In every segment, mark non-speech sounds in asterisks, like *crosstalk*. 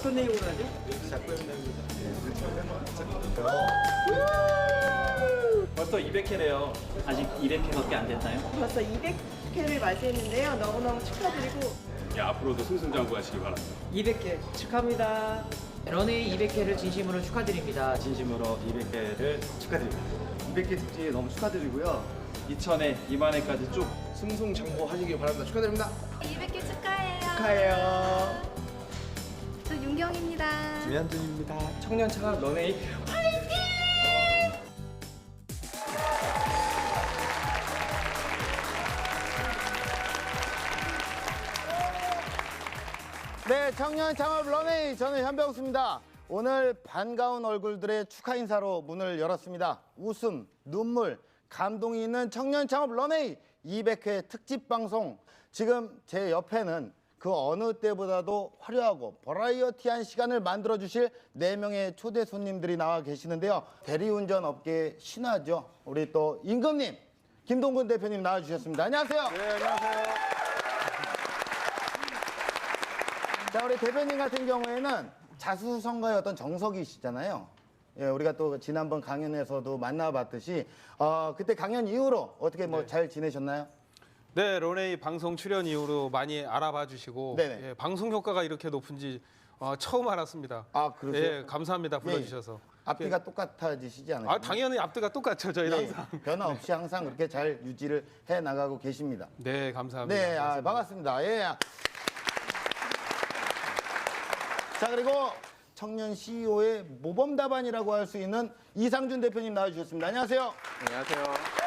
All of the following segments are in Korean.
어떤 내용으로 하죠? 벌써 200회래요. 아직 200회밖에 안 됐나요? 벌써 200회를 맞이했는데요. 너무너무 축하드리고 예, 앞으로도 승승장구하시기 바랍니다. 200회 축하합니다. 런웨이 200회를 진심으로 축하드립니다. 진심으로 200회를 축하드립니다. 200회 특집 너무 축하드리고요. 2000회, 2만회까지 쭉 승승장구하시기 바랍니다. 축하드립니다. 200개 축하해요. 축하해요. 저 윤경입니다. 김현준입니다. 청년 창업 런웨이 네, 청년 창업 런웨이 저는 현병수입니다. 오늘 반가운 얼굴들의 축하 인사로 문을 열었습니다. 웃음, 눈물, 감동이 있는 청년 창업 런웨이 200회 특집 방송. 지금 제 옆에는 그 어느 때보다도 화려하고 버라이어티한 시간을 만들어 주실 네 명의 초대 손님들이 나와 계시는데요. 대리운전 업계의 신화죠. 우리 또 임금님, 김동근 대표님 나와 주셨습니다. 안녕하세요. 네, 안녕하세요. 자, 우리 대표님 같은 경우에는 자수성가의 어떤 정석이시잖아요. 예, 우리가 또 지난번 강연에서도 만나봤듯이, 어, 그때 강연 이후로 어떻게 뭐잘 지내셨나요? 네, 런웨이 방송 출연 이후로 많이 알아봐 주시고 네네. 예, 방송 효과가 이렇게 높은지 어, 처음 알았습니다. 아, 그러세요? 예, 감사합니다 불러주셔서. 앞뒤가 똑같아지시지 않아요? 아, 당연히 앞뒤가 똑같죠, 저희랑 예, 항상. *laughs* 변화 없이 항상 그렇게 잘 유지를 해 나가고 계십니다. 네, 감사합니다. 네, 아, 반갑습니다. 예. 자, 그리고 청년 CEO의 모범 답안이라고 할 수 있는 이상준 대표님 나와주셨습니다. 안녕하세요. 안녕하세요.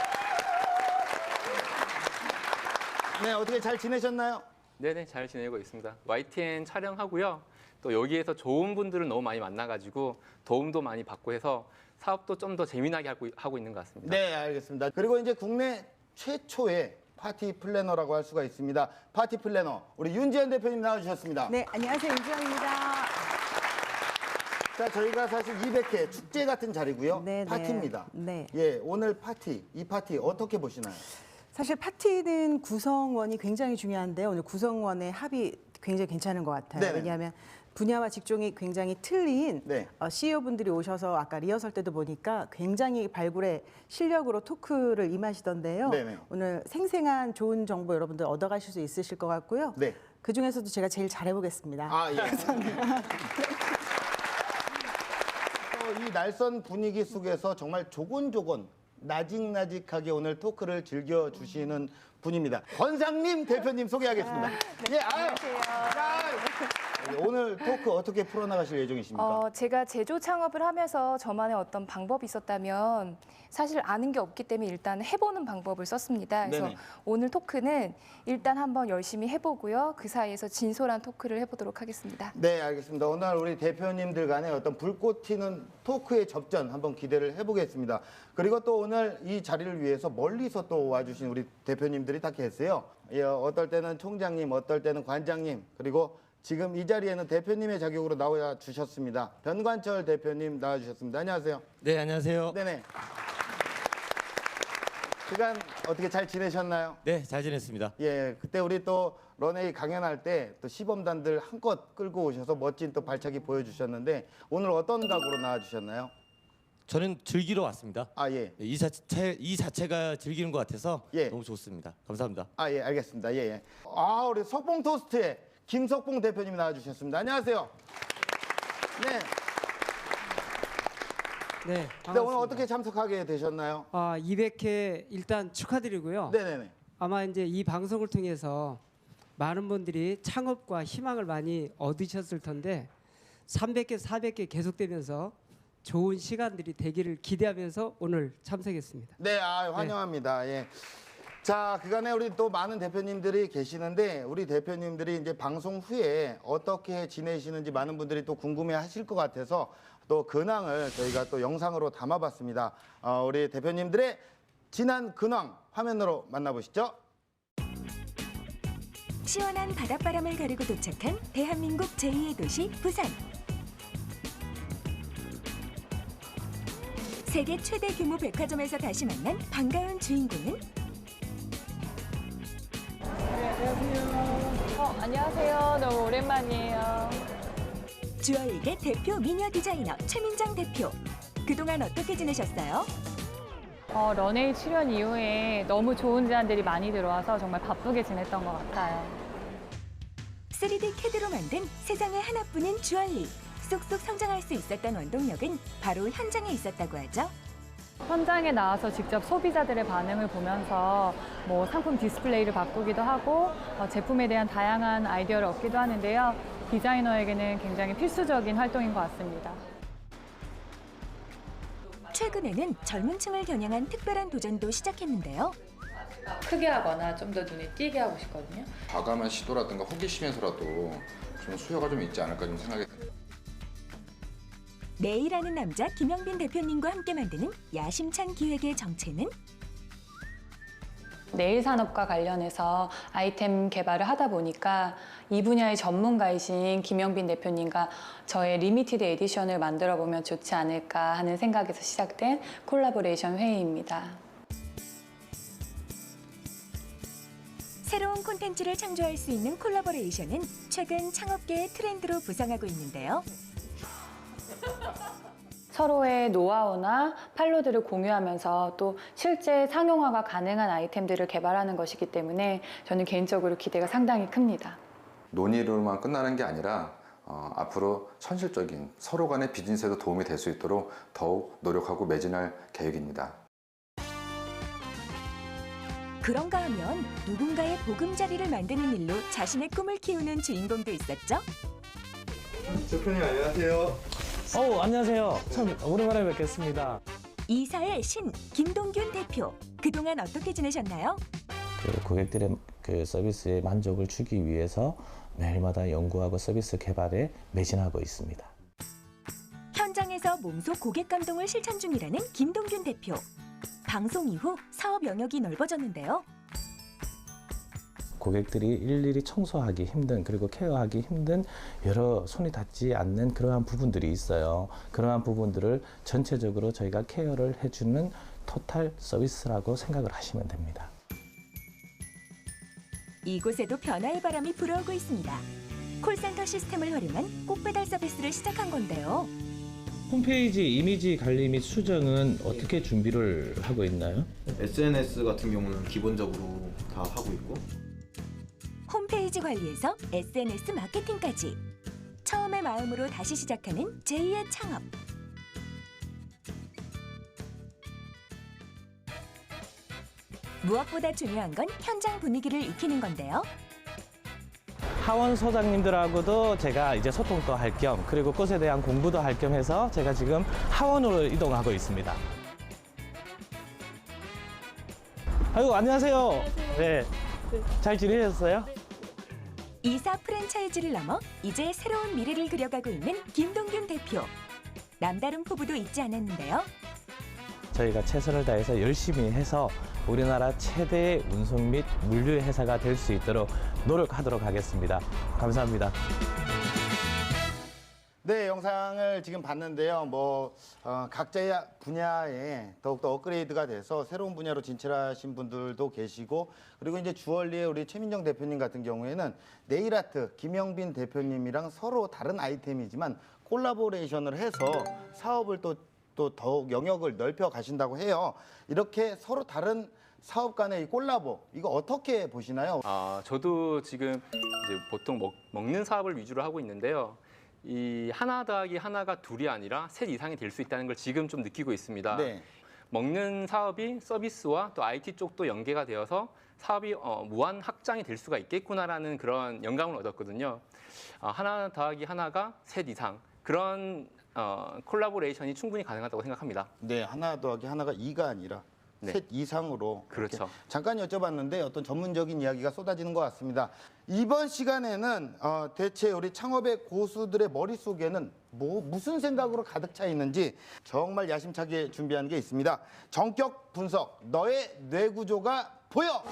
네, 어떻게 잘 지내셨나요? 네네 잘 지내고 있습니다. YTN 촬영하고요. 또 여기에서 좋은 분들을 너무 많이 만나가지고 도움도 많이 받고 해서 사업도 좀 더 재미나게 하고, 하고 있는 것 같습니다. 네, 알겠습니다. 그리고 이제 국내 최초의 파티 플래너라고 할 수가 있습니다. 파티 플래너 우리 윤지현 대표님 나와주셨습니다. 네, 안녕하세요. 윤지영입니다. 자, 저희가 사실 200회 축제 같은 자리고요. 네, 네. 파티입니다. 네. 예, 오늘 파티, 이 파티 어떻게 보시나요? 사실 파티는 구성원이 굉장히 중요한데 오늘 구성원의 합이 굉장히 괜찮은 것 같아요. 네네. 왜냐하면 분야와 직종이 굉장히 틀린 네. CEO분들이 오셔서 아까 리허설 때도 보니까 굉장히 발굴의 실력으로 토크를 임하시던데요. 네네. 오늘 생생한 좋은 정보 여러분들 얻어가실 수 있으실 것 같고요. 네. 그 중에서도 제가 제일 잘해보겠습니다. 아, 예. *laughs* 어, 이 날선 분위기 속에서 정말 조곤조곤 나직나직하게 오늘 토크를 즐겨주시는 분입니다. 권상님 대표님 소개하겠습니다. 예, 아유. 자, 오늘 토크 어떻게 풀어나가실 예정이십니까? 어, 제가 제조 창업을 하면서 저만의 어떤 방법이 있었다면 사실 아는 게 없기 때문에 일단 해보는 방법을 썼습니다. 그래서 네네. 오늘 토크는 일단 한번 열심히 해보고요. 그 사이에서 진솔한 토크를 해보도록 하겠습니다. 네, 알겠습니다. 오늘 우리 대표님들 간의 어떤 불꽃 튀는 토크의 접전 한번 기대를 해보겠습니다. 그리고 또 오늘 이 자리를 위해서 멀리서 또 와주신 우리 대표님들이 다 계세요. 예, 어떨 때는 총장님, 어떨 때는 관장님, 그리고 지금 이 자리에는 대표님의 자격으로 나와 주셨습니다. 변관철 대표님 나와 주셨습니다. 안녕하세요. 네, 안녕하세요. 네네. 그간 어떻게 잘 지내셨나요? 네, 잘 지냈습니다. 예, 그때 우리 또 런웨이 강연할 때 또 시범단들 한껏 끌고 오셔서 멋진 또 발차기 보여주셨는데 오늘 어떤 각오로 나와 주셨나요? 저는 즐기러 왔습니다. 아 예, 이 자체 이 자체가 즐기는 것 같아서 예. 너무 좋습니다. 감사합니다. 아 예, 알겠습니다. 예, 예. 아 우리 석봉 토스트의 김석봉 대표님이 나와주셨습니다. 안녕하세요. 네, 네, 네 반갑습니다. 오늘 어떻게 참석하게 되셨나요? 아, 200회 일단 축하드리고요. 네네네. 아마 이제 이 방송을 통해서 많은 분들이 창업과 희망을 많이 얻으셨을 텐데 300개, 400개 계속되면서 좋은 시간들이 되기를 기대하면서 오늘 참석했습니다. 네, 아, 환영합니다. 예. 자, 그간에 우리 또 많은 대표님들이 계시는데 우리 대표님들이 이제 방송 후에 어떻게 지내시는지 많은 분들이 또 궁금해 하실 것 같아서 또 근황을 저희가 또 영상으로 담아봤습니다. 어, 우리 대표님들의 지난 근황 화면으로 만나보시죠. 시원한 바닷바람을 가르고 도착한 대한민국 제2의 도시 부산. 세계 최대 규모 백화점에서 다시 만난 반가운 주인공은 어, 안녕하세요. 너무 오랜만이에요. 주얼리계 대표 미녀 디자이너 최민정 대표. 그동안 어떻게 지내셨어요? 어, 런웨이 출연 이후에 너무 좋은 제안들이 많이 들어와서 정말 바쁘게 지냈던 것 같아요. 3D 캐드로 만든 세상에 하나뿐인 주얼리. 쏙쏙 성장할 수 있었던 원동력은 바로 현장에 있었다고 하죠. 현장에 나와서 직접 소비자들의 반응을 보면서 뭐 상품 디스플레이를 바꾸기도 하고 어, 제품에 대한 다양한 아이디어를 얻기도 하는데요. 디자이너에게는 굉장히 필수적인 활동인 것 같습니다. 최근에는 젊은 층을 겨냥한 특별한 도전도 시작했는데요. 크게 하거나 좀 더 눈에 띄게 하고 싶거든요. 과감한 시도라든가 호기심에서라도 좀 수요가 좀 있지 않을까 좀 생각이 듭니다. 내일하는 남자 김영빈 대표님과 함께 만드는 야심찬 기획의 정체는 내일 산업과 관련해서 아이템 개발을 하다 보니까 이 분야의 전문가이신 김영빈 대표님과 저의 리미티드 에디션을 만들어 보면 좋지 않을까 하는 생각에서 시작된 콜라보레이션 회의입니다. 새로운 콘텐츠를 창조할 수 있는 콜라보레이션은 최근 창업계의 트렌드로 부상하고 있는데요. *laughs* 서로의 노하우나 판로들을 공유하면서 또 실제 상용화가 가능한 아이템들을 개발하는 것이기 때문에 저는 개인적으로 기대가 상당히 큽니다. 논의로만 끝나는 게 아니라 어, 앞으로 현실적인 서로 간의 비즈니스에도 도움이 될 수 있도록 더욱 노력하고 매진할 계획입니다. 그런가 하면 누군가의 보금자리를 만드는 일로 자신의 꿈을 키우는 주인공도 있었죠. 대표님 안녕하세요. 어 안녕하세요. 참 오랜만에 뵙겠습니다. 이사의 신 김동균 대표. 그동안 어떻게 지내셨나요? 그 고객들의 그 서비스의 만족을 주기 위해서 매일마다 연구하고 서비스 개발에 매진하고 있습니다. 현장에서 몸소 고객 감동을 실천 중이라는 김동균 대표. 방송 이후 사업 영역이 넓어졌는데요. 고객들이 일일이 청소하기 힘든 그리고 케어하기 힘든 여러 손이 닿지 않는 그러한 부분들이 있어요. 그러한 부분들을 전체적으로 저희가 케어를 해주는 토탈 서비스라고 생각을 하시면 됩니다. 이곳에도 변화의 바람이 불어오고 있습니다. 콜센터 시스템을 활용한 꽃배달 서비스를 시작한 건데요. 홈페이지 이미지 관리 및 수정은 어떻게 준비를 하고 있나요? SNS 같은 경우는 기본적으로 다 하고 있고 홈페이지 관리에서 SNS 마케팅까지 처음의 마음으로 다시 시작하는 제2의 창업. 무엇보다 중요한 건 현장 분위기를 익히는 건데요. 하원 소장님들하고도 제가 이제 소통도 할 겸 그리고 꽃에 대한 공부도 할 겸 해서 제가 지금 하원으로 이동하고 있습니다. 아이고 안녕하세요. 네. 잘 지내셨어요? 이사 프랜차이즈를 넘어 이제 새로운 미래를 그려가고 있는 김동균 대표. 남다른 포부도 잊지 않았는데요. 저희가 최선을 다해서 열심히 해서 우리나라 최대의 운송 및 물류 회사가 될 수 있도록 노력하도록 하겠습니다. 감사합니다. 네, 영상을 지금 봤는데요. 뭐 어, 각자의 분야에 더욱더 업그레이드가 돼서 새로운 분야로 진출하신 분들도 계시고 그리고 이제 주얼리의 우리 최민정 대표님 같은 경우에는 네일아트 김영빈 대표님이랑 서로 다른 아이템이지만 콜라보레이션을 해서 사업을 또 또 더욱 영역을 넓혀 가신다고 해요. 이렇게 서로 다른 사업 간의 이 콜라보 이거 어떻게 보시나요? 아, 저도 지금 이제 보통 먹, 먹는 사업을 위주로 하고 있는데요. 이 하나 더하기 하나가 둘이 아니라 셋 이상이 될 수 있다는 걸 지금 좀 느끼고 있습니다. 네. 먹는 사업이 서비스와 또 IT 쪽도 연계가 되어서 사업이 어, 무한 확장이 될 수가 있겠구나라는 그런 영감을 얻었거든요. 어, 하나 더하기 하나가 셋 이상 그런 어, 콜라보레이션이 충분히 가능하다고 생각합니다. 네, 하나 더하기 하나가 이가 아니라 네. 셋 이상으로 그렇죠. 잠깐 여쭤봤는데 어떤 전문적인 이야기가 쏟아지는 것 같습니다. 이번 시간에는 어, 대체 우리 창업의 고수들의 머릿속에는 뭐 무슨 생각으로 가득 차 있는지 정말 야심차게 준비한 게 있습니다. 전격 분석, 너의 뇌 구조가 보여!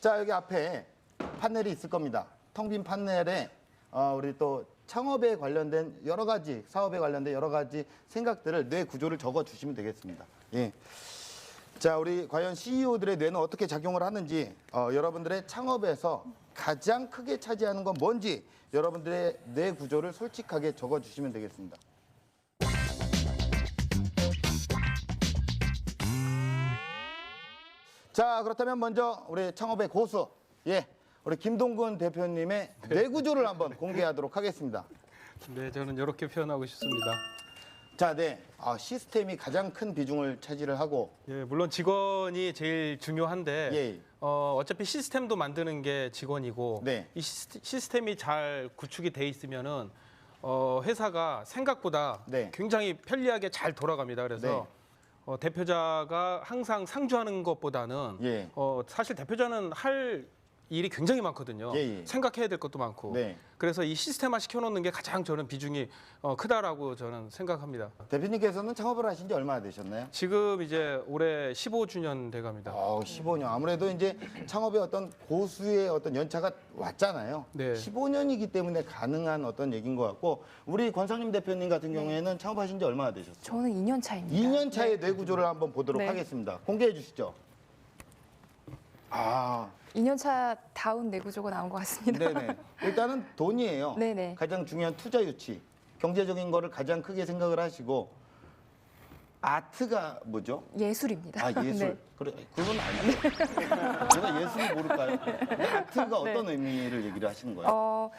자, 여기 앞에 판넬이 있을 겁니다. 텅 빈 판넬에 어, 우리 또 창업에 관련된 여러 가지 사업에 관련된 여러 가지 생각들을 뇌 구조를 적어 주시면 되겠습니다. 예. 자, 우리 과연 CEO들의 뇌는 어떻게 작용을 하는지 어, 여러분들의 창업에서 가장 크게 차지하는 건 뭔지 여러분들의 뇌 구조를 솔직하게 적어 주시면 되겠습니다. 자 그렇다면 먼저 우리 창업의 고수 예 우리 김동근 대표님의 뇌 구조를 한번 공개하도록 하겠습니다. 네, 저는 이렇게 표현하고 싶습니다. 자, 네. 아, 시스템이 가장 큰 비중을 차지를 하고 예, 물론 직원이 제일 중요한데 예. 어, 어차피 시스템도 만드는 게 직원이고 네. 이 시스- 시스템이 잘 구축이 돼 있으면은 어, 회사가 생각보다 네. 굉장히 편리하게 잘 돌아갑니다. 그래서 네. 어, 대표자가 항상 상주하는 것보다는 예. 어, 사실 대표자는 할 일이 굉장히 많거든요. 예, 예. 생각해야 될 것도 많고. 네. 그래서 이 시스템화 시켜놓는 게 가장 저는 비중이 어, 크다라고 저는 생각합니다. 대표님께서는 창업을 하신 지 얼마나 되셨나요? 지금 이제 올해 15주년 돼갑니다. 어, 15년. 아무래도 이제 창업의 어떤 고수의 어떤 연차가 왔잖아요. 네. 15년이기 때문에 가능한 어떤 얘기인 것 같고 우리 권상림 대표님 같은 경우에는 창업하신 지 얼마나 되셨어요? 저는 2년 차입니다. 2년 차의 뇌 구조를 한번 보도록 네. 하겠습니다. 공개해 주시죠. 아, 2년 차 다운 내구조가 나온 것 같습니다. 네네. 일단은 돈이에요. 네네. 가장 중요한 투자 유치. 경제적인 거를 가장 크게 생각을 하시고 아트가 뭐죠? 예술입니다. 아 *laughs* 예술. 네. 그래 그건 아니에요. 제가 예술을 모를까요? 근데 아트가 어떤 의미를 얘기를 하시는 거예요? 어,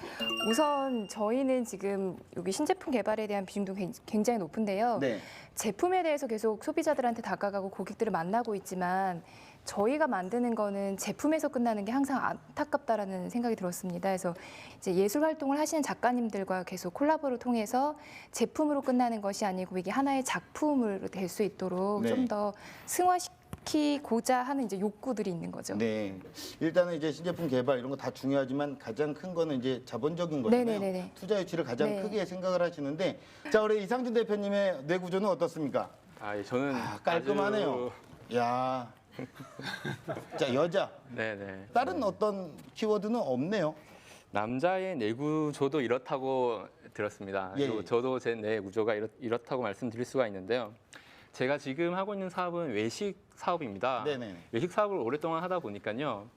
우선 저희는 지금 여기 신제품 개발에 대한 비중도 굉- 굉장히 높은데요. 네. 제품에 대해서 계속 소비자들한테 다가가고 고객들을 만나고 있지만 저희가 만드는 거는 제품에서 끝나는 게 항상 안타깝다라는 생각이 들었습니다. 그래서 이제 예술 활동을 하시는 작가님들과 계속 콜라보를 통해서 제품으로 끝나는 것이 아니고 이게 하나의 작품으로 될 수 있도록 네. 좀더 승화시키고자 하는 이제 욕구들이 있는 거죠. 네. 일단은 이제 신제품 개발 이런 거 다 중요하지만 가장 큰 거는 이제 자본적인 거잖아요. 네네네네. 투자 유치를 가장 네. 크게 생각을 하시는데 자 우리 이상준 대표님의 뇌 구조는 어떻습니까? 아, 예, 저는 깔끔하네요. 야. *laughs* 자 여자. 네네. 다른 어떤 키워드는 없네요. 남자의 내구조도 이렇다고 들었습니다. 예, 예. 저도 제 내구조가 이렇, 이렇 다고 말씀드릴 수가 있는데요. 제가 지금 하고 있는 사업은 외식 사업입니다. 네네. 외식 사업을 오랫동안 하다 보니까요.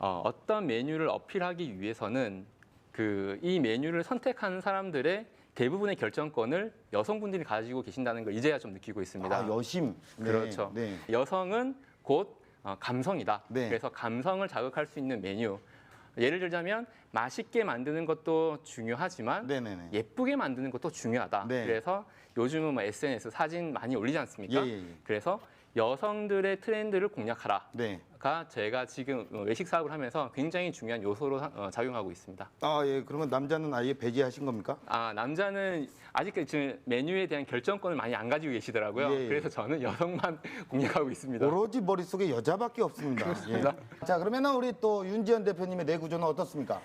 어, 어떤 메뉴를 어필하기 위해서는 그 이 메뉴를 선택하는 사람들의 대부분의 결정권을 여성분들이 가지고 계신다는 걸 이제야 좀 느끼고 있습니다. 아 여심. 네, 그렇죠. 네. 여성은 곧 어, 감성이다. 네. 그래서 감성을 자극할 수 있는 메뉴. 예를 들자면 맛있게 만드는 것도 중요하지만 네네네. 예쁘게 만드는 것도 중요하다. 네. 그래서 요즘은 뭐 SNS 사진 많이 올리지 않습니까? 예, 예, 예. 그래서 여성들의 트렌드를 공략하라가 네. 제가 지금 외식 사업을 하면서 굉장히 중요한 요소로 사- 어, 작용하고 있습니다. 아 예. 그러면 남자는 아예 배제하신 겁니까? 아 남자는 아직까지 지금 메뉴에 대한 결정권을 많이 안 가지고 계시더라고요. 예, 예. 그래서 저는 여성만 *laughs* 공략하고 있습니다. 오로지 머릿속에 여자밖에 없습니다. 예. 자 그러면 우리 또 윤지연 대표님의 뇌 구조는 어떻습니까?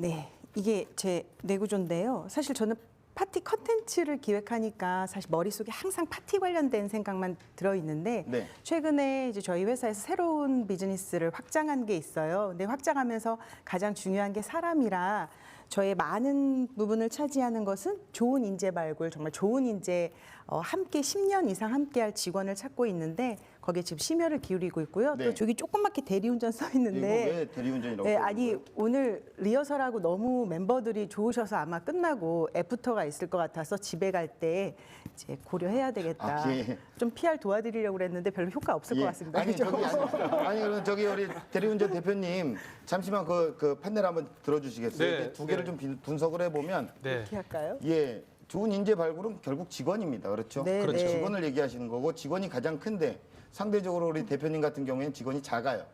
네, 이게 제 내구조인데요. 사실 저는 파티 컨텐츠를 기획하니까 사실 머릿속에 항상 파티 관련된 생각만 들어 있는데 네. 최근에 이제 저희 회사에서 새로운 비즈니스를 확장한 게 있어요. 근데 확장하면서 가장 중요한 게 사람이라 저의 많은 부분을 차지하는 것은 좋은 인재 발굴, 정말 좋은 인재 어, 함께 10년 이상 함께할 직원을 찾고 있는데 거기에 지금 심혈을 기울이고 있고요. 네. 또 저기 조그맣게 대리운전 써 있는데 이거 왜 대리운전이라고? 네, 써있는 아니 거예요? 오늘 리허설하고 너무 멤버들이 좋으셔서 아마 끝나고 애프터가 있을 것 같아서 집에 갈 때 이제 고려해야 되겠다. 아, 예. 좀 PR 도와드리려고 그랬는데 별로 효과 없을 예. 것 같습니다. 아니 그죠? 저기 아니, 아니 그럼 저기 우리 대리운전 대표님 잠시만 그, 그 판넬 한번 들어주시겠어요? 네, 두 개를 네. 좀 비- 분석을 해보면 네. 어떻게 할까요? 예 좋은 인재 발굴은 결국 직원입니다. 그렇죠? 네, 그렇죠. 네. 직원을 얘기하시는 거고 직원이 가장 큰데 상대적으로 우리 대표님 같은 경우에는 직원이 작아요.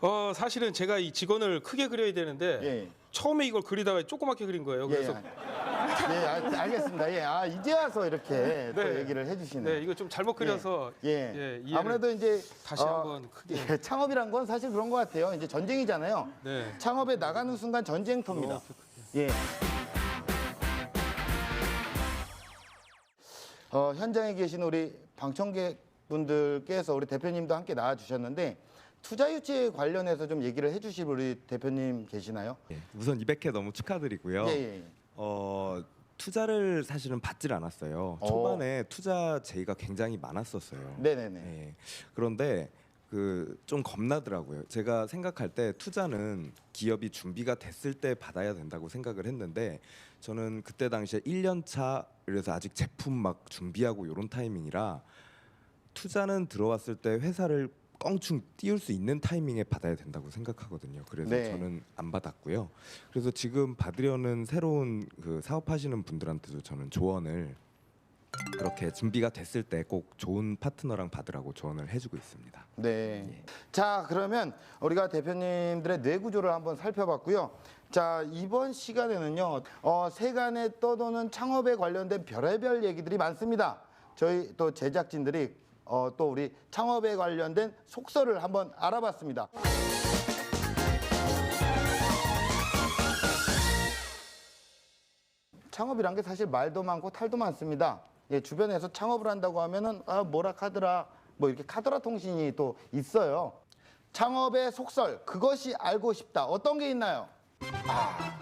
어, 사실은 제가 이 직원을 크게 그려야 되는데 예. 처음에 이걸 그리다가 조그맣게 그린 거예요. 그래서 예, 예, 아, 알겠습니다. 예, 아 이제 와서 이렇게 *laughs* 또 네. 얘기를 해주시네. 네, 이거 좀 잘못 그려서 예, 예, 아무래도 이제 다시 어, 한번 크게. 예, 창업이란 건 사실 그런 것 같아요. 이제 전쟁이잖아요. 네. 창업에 나가는 순간 전쟁터입니다. 어, 예. 어, 현장에 계신 우리 방청객 분들께서 우리 대표님도 함께 나와 주셨는데 투자 유치에 관련해서 좀 얘기를 해주실 우리 대표님 계시나요? 우선 200회 너무 축하드리고요. 예, 예. 어, 투자를 사실은 받질 않았어요. 어. 초반에 투자 제의가 굉장히 많았었어요. 네네네. 예. 그런데 그 좀 겁나더라고요. 제가 생각할 때 투자는 기업이 준비가 됐을 때 받아야 된다고 생각을 했는데 저는 그때 당시에 1년 차 그래서 아직 제품 막 준비하고 이런 타이밍이라 투자는 들어왔을 때 회사를 껑충 띄울 수 있는 타이밍에 받아야 된다고 생각하거든요. 그래서 네. 저는 안 받았고요. 그래서 지금 받으려는 새로운 그 사업하시는 분들한테도 저는 조언을 그렇게 준비가 됐을 때 꼭 좋은 파트너랑 받으라고 조언을 해주고 있습니다. 네. 자, 그러면 우리가 대표님들의 뇌 구조를 한번 살펴봤고요. 자, 이번 시간에는요, 어, 세간에 떠도는 창업에 관련된 별의별 얘기들이 많습니다. 저희 또 제작진들이 어, 또 우리 창업에 관련된 속설을 한번 알아봤습니다. 창업이란 게 사실 말도 많고 탈도 많습니다. 예, 주변에서 창업을 한다고 하면은 아, 뭐라 카더라 뭐 이렇게 카더라 통신이 또 있어요. 창업의 속설 그것이 알고 싶다. 어떤 게 있나요? 아,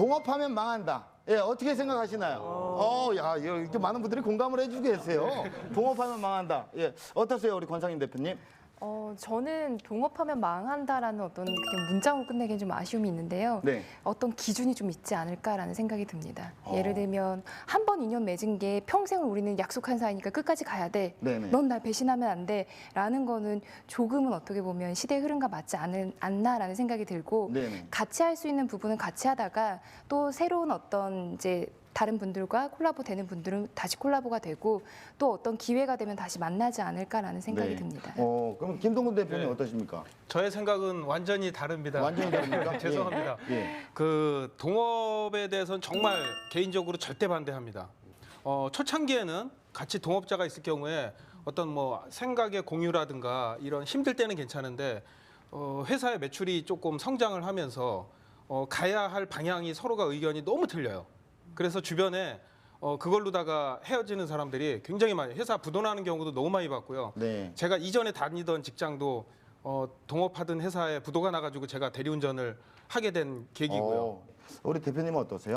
동업하면 망한다. 예, 어떻게 생각하시나요? 어, 야, 이렇게 많은 분들이 공감을 해주고 계세요. 동업하면 망한다. 예, 어떠세요, 우리 권상임 대표님? 어, 저는 동업하면 망한다라는 어떤 그냥 문장으로 끝내기엔 좀 아쉬움이 있는데요. 네. 어떤 기준이 좀 있지 않을까라는 생각이 듭니다. 어. 예를 들면 한 번 인연 맺은 게 평생을 우리는 약속한 사이니까 끝까지 가야 돼. 네네. 넌날 배신하면 안 돼. 라는 거는 조금은 어떻게 보면 시대의 흐름과 맞지 않은, 않나라는 생각이 들고 네네. 같이 할 수 있는 부분은 같이 하다가 또 새로운 어떤 이제 다른 분들과 콜라보 되는 분들은 다시 콜라보가 되고 또 어떤 기회가 되면 다시 만나지 않을까라는 생각이 네. 듭니다. 어, 그럼 김동근 대표님 네. 어떠십니까? 저의 생각은 완전히 다릅니다. 완전히 다릅니까? *laughs* 죄송합니다. 예. 예. 그 동업에 대해서는 정말 개인적으로 절대 반대합니다. 어, 초창기에는 같이 동업자가 있을 경우에 어떤 뭐 생각의 공유라든가 이런 힘들 때는 괜찮은데 어, 회사의 매출이 조금 성장을 하면서 어, 가야 할 방향이 서로가 의견이 너무 틀려요. 그래서 주변에 어, 그걸로다가 헤어지는 사람들이 굉장히 많이 회사 부도나는 경우도 너무 많이 봤고요. 네. 제가 이전에 다니던 직장도 어, 동업하던 회사에 부도가 나가지고 제가 대리운전을 하게 된 계기고요. 어, 우리 대표님은 어떠세요?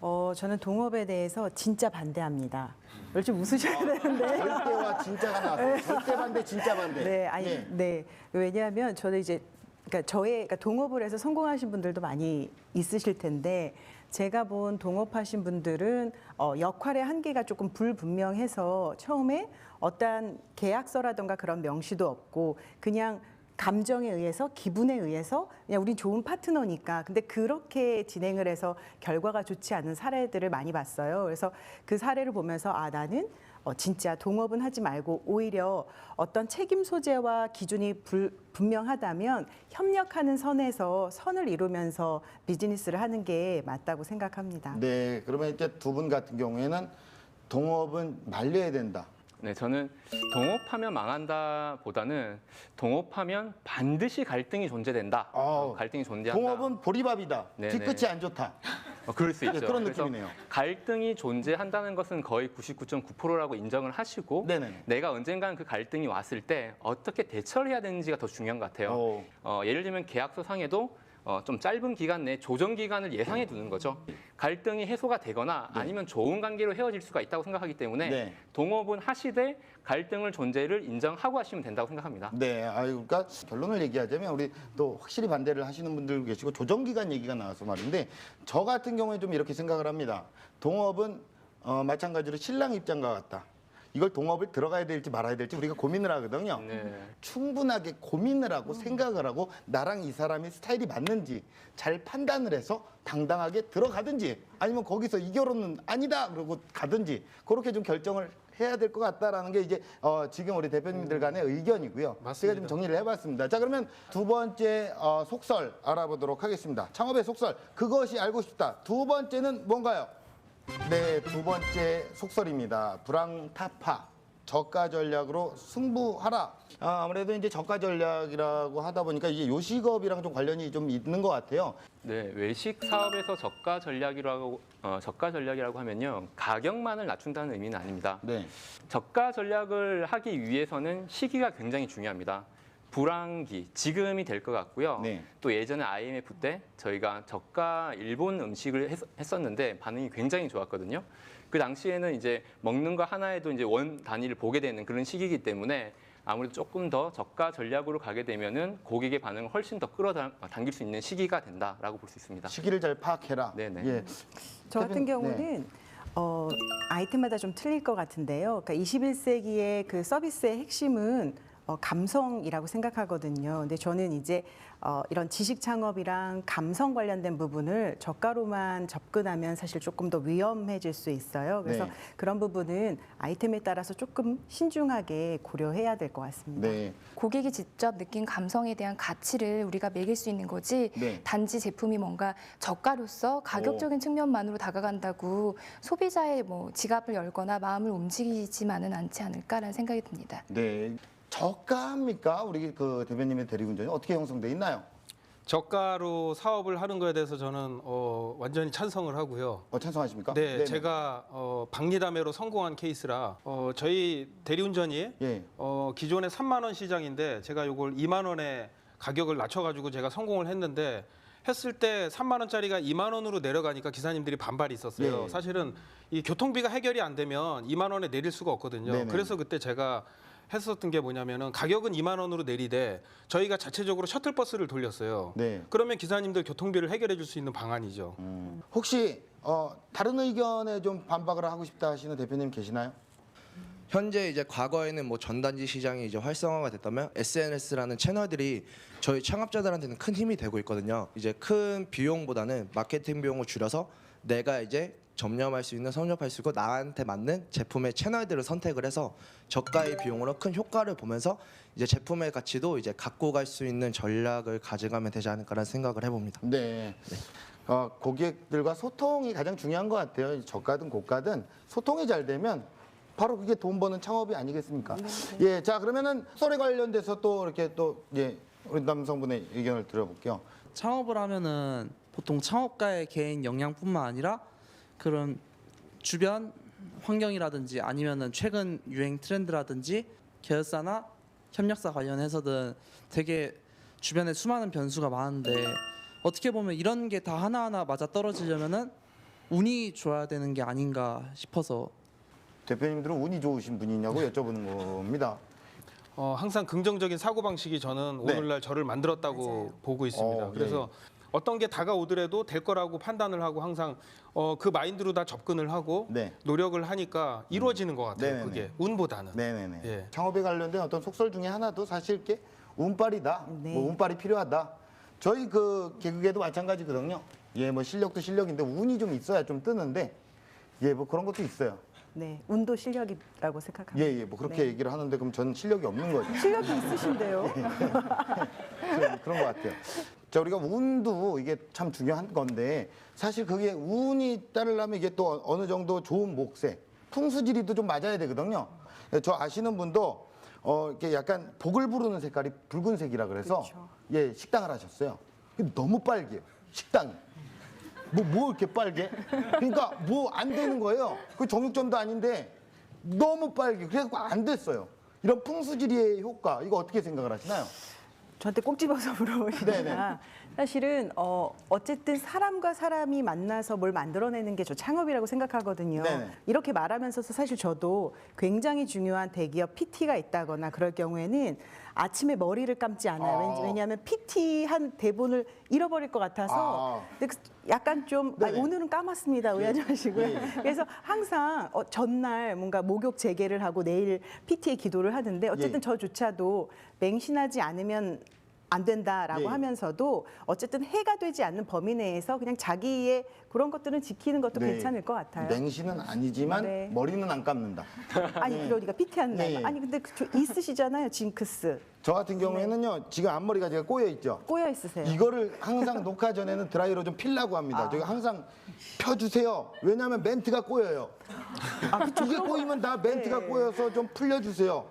어, 저는 동업에 대해서 진짜 반대합니다. 왜 좀 웃으셔야 되는데. 절대와 진짜가 나왔어요. 절대 반대, 진짜 반대. 네, 아니, 예. 네. 왜냐하면 저는 이제 그러니까 저의 그러니까 동업을 해서 성공하신 분들도 많이 있으실 텐데 제가 본 동업하신 분들은 어, 역할의 한계가 조금 불분명해서 처음에 어떠한 계약서라던가 그런 명시도 없고 그냥 감정에 의해서 기분에 의해서 그냥 우린 좋은 파트너니까 근데 그렇게 진행을 해서 결과가 좋지 않은 사례들을 많이 봤어요. 그래서 그 사례를 보면서 아 나는 어, 진짜 동업은 하지 말고 오히려 어떤 책임 소재와 기준이 불, 분명하다면 협력하는 선에서 선을 이루면서 비즈니스를 하는 게 맞다고 생각합니다. 네, 그러면 이제 두 분 같은 경우에는 동업은 말려야 된다. 네, 저는 동업하면 망한다 보다는 동업하면 반드시 갈등이 존재된다. 어, 갈등이 존재한다. 동업은 보리밥이다. 네네. 뒤끝이 안 좋다. 어, 그럴 수 네, 있죠. 그런 그래서 느낌이네요. 갈등이 존재한다는 것은 거의 99.9%라고 인정을 하시고 내가 언젠간 그 갈등이 왔을 때 어떻게 대처를 해야 되는지가 더 중요한 것 같아요. 어, 예를 들면 계약서 상에도 어, 좀 짧은 기간 내 조정 기간을 예상해 두는 거죠. 갈등이 해소가 되거나 아니면 좋은 관계로 헤어질 수가 있다고 생각하기 때문에 네. 동업은 하시되 갈등을 존재를 인정하고 하시면 된다고 생각합니다. 네, 아유, 그러니까 결론을 얘기하자면 우리 또 확실히 반대를 하시는 분들 계시고 조정 기간 얘기가 나와서 말인데 저 같은 경우에 좀 이렇게 생각을 합니다. 동업은 어, 마찬가지로 신랑 입장과 같다. 이걸 동업을 들어가야 될지 말아야 될지 우리가 고민을 하거든요. 충분하게 고민을 하고 생각을 하고 나랑 이 사람이 스타일이 맞는지 잘 판단을 해서 당당하게 들어가든지 아니면 거기서 이 결혼은 아니다 그러고 가든지 그렇게 좀 결정을 해야 될 것 같다라는 게 이제 어, 지금 우리 대표님들 간의 의견이고요. 제가 좀 정리를 해봤습니다. 자 그러면 두 번째 어, 속설 알아보도록 하겠습니다. 창업의 속설 그것이 알고 싶다. 두 번째는 뭔가요? 네, 두 번째 속설입니다. 불황타파. 저가 전략으로 승부하라. 아, 아무래도 이제 저가 전략이라고 하다 보니까 이게 요식업이랑 좀 관련이 좀 있는 것 같아요. 네, 외식 사업에서 저가 전략이라고 어, 저가 전략이라고 하면요 가격만을 낮춘다는 의미는 아닙니다. 네. 저가 전략을 하기 위해서는 시기가 굉장히 중요합니다. 불황기 지금이 될 것 같고요. 네. 또 예전에 IMF 때 저희가 저가 일본 음식을 했, 했었는데 반응이 굉장히 좋았거든요. 그 당시에는 이제 먹는 거 하나에도 이제 원 단위를 보게 되는 그런 시기이기 때문에 아무래도 조금 더 저가 전략으로 가게 되면은 고객의 반응을 훨씬 더 끌어당길 수 있는 시기가 된다라고 볼 수 있습니다. 시기를 잘 파악해라. 네네. 예. 저 같은 대표님, 경우는 어, 아이템마다 좀 틀릴 것 같은데요. 그러니까 21세기의 그 서비스의 핵심은 어, 감성이라고 생각하거든요. 근데 저는 이제 어, 이런 지식 창업이랑 감성 관련된 부분을 저가로만 접근하면 사실 조금 더 위험해질 수 있어요. 그래서 네. 그런 부분은 아이템에 따라서 조금 신중하게 고려해야 될 것 같습니다. 네. 고객이 직접 느낀 감성에 대한 가치를 우리가 매길 수 있는 거지 네. 단지 제품이 뭔가 저가로서 가격적인 측면만으로 다가간다고 소비자의 뭐 지갑을 열거나 마음을 움직이지만은 않지 않을까라는 생각이 듭니다. 네. 저가입니까? 우리 그 대표님의 대리운전이 어떻게 형성돼 있나요? 저가로 사업을 하는 거에 대해서 저는 어, 완전히 찬성을 하고요. 어, 찬성하십니까? 네, 네네. 제가 어, 박리담회로 성공한 케이스라 어, 저희 대리운전이 예. 어, 기존에 3만 원 시장인데 제가 이걸 2만 원에 가격을 낮춰가지고 제가 성공을 했는데 했을 때 3만 원짜리가 2만 원으로 내려가니까 기사님들이 반발이 있었어요. 예. 사실은 이 교통비가 해결이 안 되면 2만 원에 내릴 수가 없거든요. 네네. 그래서 그때 제가 했었던 게 뭐냐면은 가격은 2만 원으로 내리되 저희가 자체적으로 셔틀버스를 돌렸어요. 네. 그러면 기사님들 교통비를 해결해 줄 수 있는 방안이죠. 혹시 어, 다른 의견에 좀 반박을 하고 싶다 하시는 대표님 계시나요? 현재 이제 과거에는 뭐 전단지 시장이 이제 활성화가 됐다면 SNS라는 채널들이 저희 창업자들한테는 큰 힘이 되고 있거든요. 이제 큰 비용보다는 마케팅 비용을 줄여서 내가 이제 점령할 수 있는 섭렵할 수 있고 나한테 맞는 제품의 채널들을 선택을 해서 저가의 비용으로 큰 효과를 보면서 이제 제품의 가치도 이제 갖고 갈 수 있는 전략을 가져가면 되지 않을까라는 생각을 해봅니다. 네. 어, 고객들과 소통이 가장 중요한 것 같아요. 저가든 고가든 소통이 잘 되면 바로 그게 돈 버는 창업이 아니겠습니까? 예, 자 그러면은 소리 관련돼서 또 이렇게 또 예, 우리 남성분의 의견을 들어볼게요. 창업을 하면은 보통 창업가의 개인 역량뿐만 아니라 그런 주변 환경이라든지 아니면은 최근 유행 트렌드라든지 계열사나 협력사 관련해서든 되게 주변에 수많은 변수가 많은데 어떻게 보면 이런 게 다 하나하나 맞아 떨어지려면은 운이 좋아야 되는 게 아닌가 싶어서 대표님들은 운이 좋으신 분이냐고 여쭤보는 겁니다. 어, 항상 긍정적인 사고 방식이 저는 네. 오늘날 저를 만들었다고 보고 있습니다. 어, 예. 그래서 어떤 게 다가오더라도 될 거라고 판단을 하고 항상 어, 그 마인드로 다 접근을 하고 네. 노력을 하니까 이루어지는 것 같아요. 네네네. 그게 운보다는. 네네네. 예. 창업에 관련된 어떤 속설 중에 하나도 사실 이렇게 운빨이다. 네. 뭐 운빨이 필요하다. 저희 그 개그계도 마찬가지거든요. 예, 뭐 실력도 실력인데 운이 좀 있어야 좀 뜨는데 예, 뭐 그런 것도 있어요. 네, 운도 실력이라고 생각합니다. 예, 예, 뭐 그렇게 네. 얘기를 하는데 그럼 저는 실력이 없는 거죠. 실력이 있으신데요. *laughs* 좀 그런 것 같아요. 자, 우리가 운도 이게 참 중요한 건데 사실 그게 운이 따르려면 이게 또 어느 정도 좋은 목색, 풍수지리도 좀 맞아야 되거든요. 저 아시는 분도 어, 이렇게 약간 복을 부르는 색깔이 붉은색이라 그래서 예, 식당을 하셨어요. 너무 빨개요. 식당이. 뭐, 뭐 이렇게 빨개? 그러니까 뭐 안 되는 거예요. 그 정육점도 아닌데 너무 빨개. 그래서 안 됐어요. 이런 풍수지리의 효과, 이거 어떻게 생각을 하시나요? 저한테 꼭 집어서 *laughs* 물어보시니까 사실은 어, 어쨌든 사람과 사람이 만나서 뭘 만들어내는 게 저 창업이라고 생각하거든요. 네네. 이렇게 말하면서 사실 저도 굉장히 중요한 대기업 PT가 있다거나 그럴 경우에는 아침에 머리를 감지 않아요. 아. 왠지 왜냐하면 PT 한 대본을 잃어버릴 것 같아서 아. 근데 그 약간 좀 아, 네네. 오늘은 까맣습니다. 오해하지 마시고요. 예. 그래서 항상 어, 전날 뭔가 목욕 재개를 하고 내일 PT에 기도를 하는데 어쨌든 예. 저조차도 맹신하지 않으면 안 된다라고 예. 하면서도 어쨌든 해가 되지 않는 범위 내에서 그냥 자기의 그런 것들은 지키는 것도 네. 괜찮을 것 같아요. 맹신은 아니지만 네. 머리는 안 감는다. 아니 네. 그러니까 PT 하는 네. 날 아니 근데 그 저- 있으시잖아요 징크스 저 같은 경우에는요, 지금 앞머리가 제가 꼬여 있죠. 꼬여 있으세요. 이거를 항상 녹화 전에는 드라이로 좀 필라고 합니다. 저희 항상 펴주세요. 왜냐하면 멘트가 꼬여요. 이게 꼬이면 다 멘트가 네. 꼬여서 좀 풀려주세요.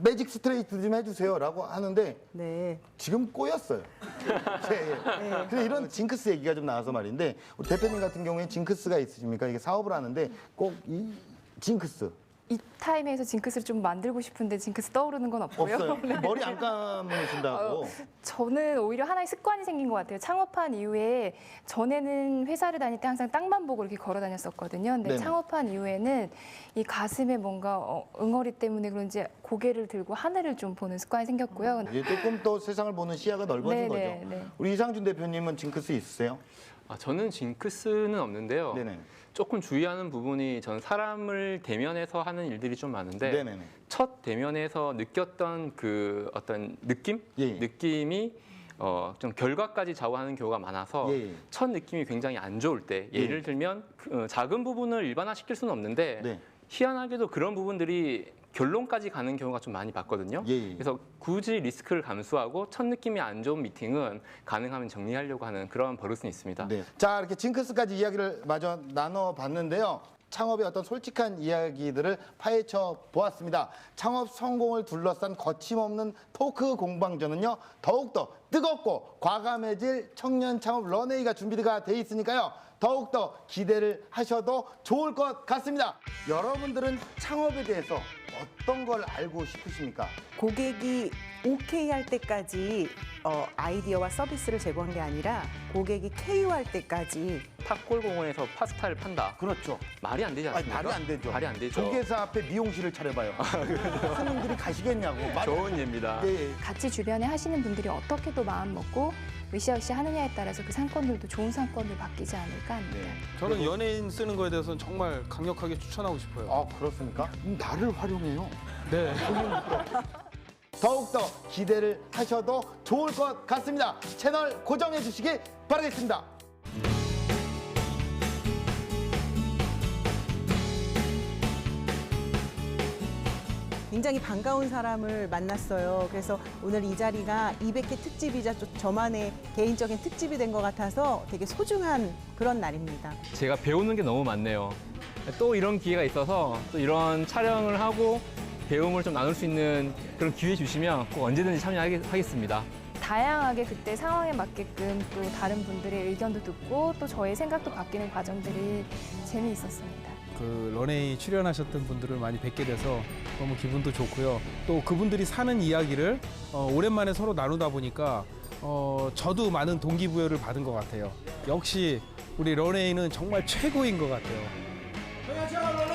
매직 스트레이트 좀 해주세요라고 하는데 네. 지금 꼬였어요. *laughs* 예, 예. 그래서 이런 징크스 얘기가 좀 나와서 말인데 우리 대표님 같은 경우에 징크스가 있으십니까? 이게 사업을 하는데 꼭 이 징크스 이 타임에서 징크스를 좀 만들고 싶은데 징크스 떠오르는 건 없고요. 없어요. *laughs* 네. 머리 안 감으신다고. 저는 오히려 하나의 습관이 생긴 것 같아요. 창업한 이후에 전에는 회사를 다닐 때 항상 땅만 보고 이렇게 걸어 다녔었거든요. 근데 네네. 창업한 이후에는 이 가슴에 뭔가 어, 응어리 때문에 그런지 고개를 들고 하늘을 좀 보는 습관이 생겼고요. 이제 조금 또 세상을 보는 시야가 넓어진 네네, 거죠. 네. 우리 이상준 대표님은 징크스 있으세요? 아, 저는 징크스는 없는데요. 네네. 조금 주의하는 부분이 전 사람을 대면해서 하는 일들이 좀 많은데 네네네. 첫 대면에서 느꼈던 그 어떤 느낌, 예. 느낌이 어, 좀 결과까지 좌우하는 경우가 많아서 예. 첫 느낌이 굉장히 안 좋을 때 예. 예를 들면 그, 어, 작은 부분을 일반화시킬 수는 없는데 네. 희한하게도 그런 부분들이 결론까지 가는 경우가 좀 많이 봤거든요. 예. 그래서 굳이 리스크를 감수하고 첫 느낌이 안 좋은 미팅은 가능하면 정리하려고 하는 그런 버릇은 있습니다. 네. 자 이렇게 징크스까지 이야기를 마저 나눠봤는데요. 창업의 어떤 솔직한 이야기들을 파헤쳐 보았습니다. 창업 성공을 둘러싼 거침없는 토크 공방전은요 더욱더 뜨겁고 과감해질 청년 창업 런웨이가 준비가 돼 있으니까요 더욱더 기대를 하셔도 좋을 것 같습니다. 여러분들은 창업에 대해서 어떤 걸 알고 싶으십니까? 고객이 오케이 할 때까지 어, 아이디어와 서비스를 제공한 게 아니라 고객이 KO할 때까지 탑골공원에서 파스타를 판다. 그렇죠. 말이 안 되지 아니, 않습니까? 말이 안 되죠. 말이 안 되죠. 조계사 앞에 미용실을 차려봐요. 손님들이 가시겠냐고. *laughs* 말이 좋은 예입니다. 네. 같이 주변에 하시는 분들이 어떻게 또 마음 먹고 으쌰으쌰 하느냐에 따라서 그 상권들도 좋은 상권으로 바뀌지 않을까 합니다. 저는 연예인 쓰는 거에 대해서는 정말 강력하게 추천하고 싶어요. 아 그렇습니까? 나를 활용해요. 네. *laughs* 더욱더 기대를 하셔도 좋을 것 같습니다. 채널 고정해 주시기 바라겠습니다. 굉장히 반가운 사람을 만났어요. 그래서 오늘 이 자리가 200회 특집이자 좀 저만의 개인적인 특집이 된 것 같아서 되게 소중한 그런 날입니다. 제가 배우는 게 너무 많네요. 또 이런 기회가 있어서 또 이런 촬영을 하고 배움을 좀 나눌 수 있는 그런 기회 주시면 꼭 언제든지 참여하겠습니다. 다양하게 그때 상황에 맞게끔 또 다른 분들의 의견도 듣고 또 저의 생각도 바뀌는 과정들이 재미있었습니다. 그 런웨이 출연하셨던 분들을 많이 뵙게 돼서 너무 기분도 좋고요. 또 그분들이 사는 이야기를 어, 오랜만에 서로 나누다 보니까 어, 저도 많은 동기부여를 받은 것 같아요. 역시 우리 런웨이는 정말 최고인 것 같아요.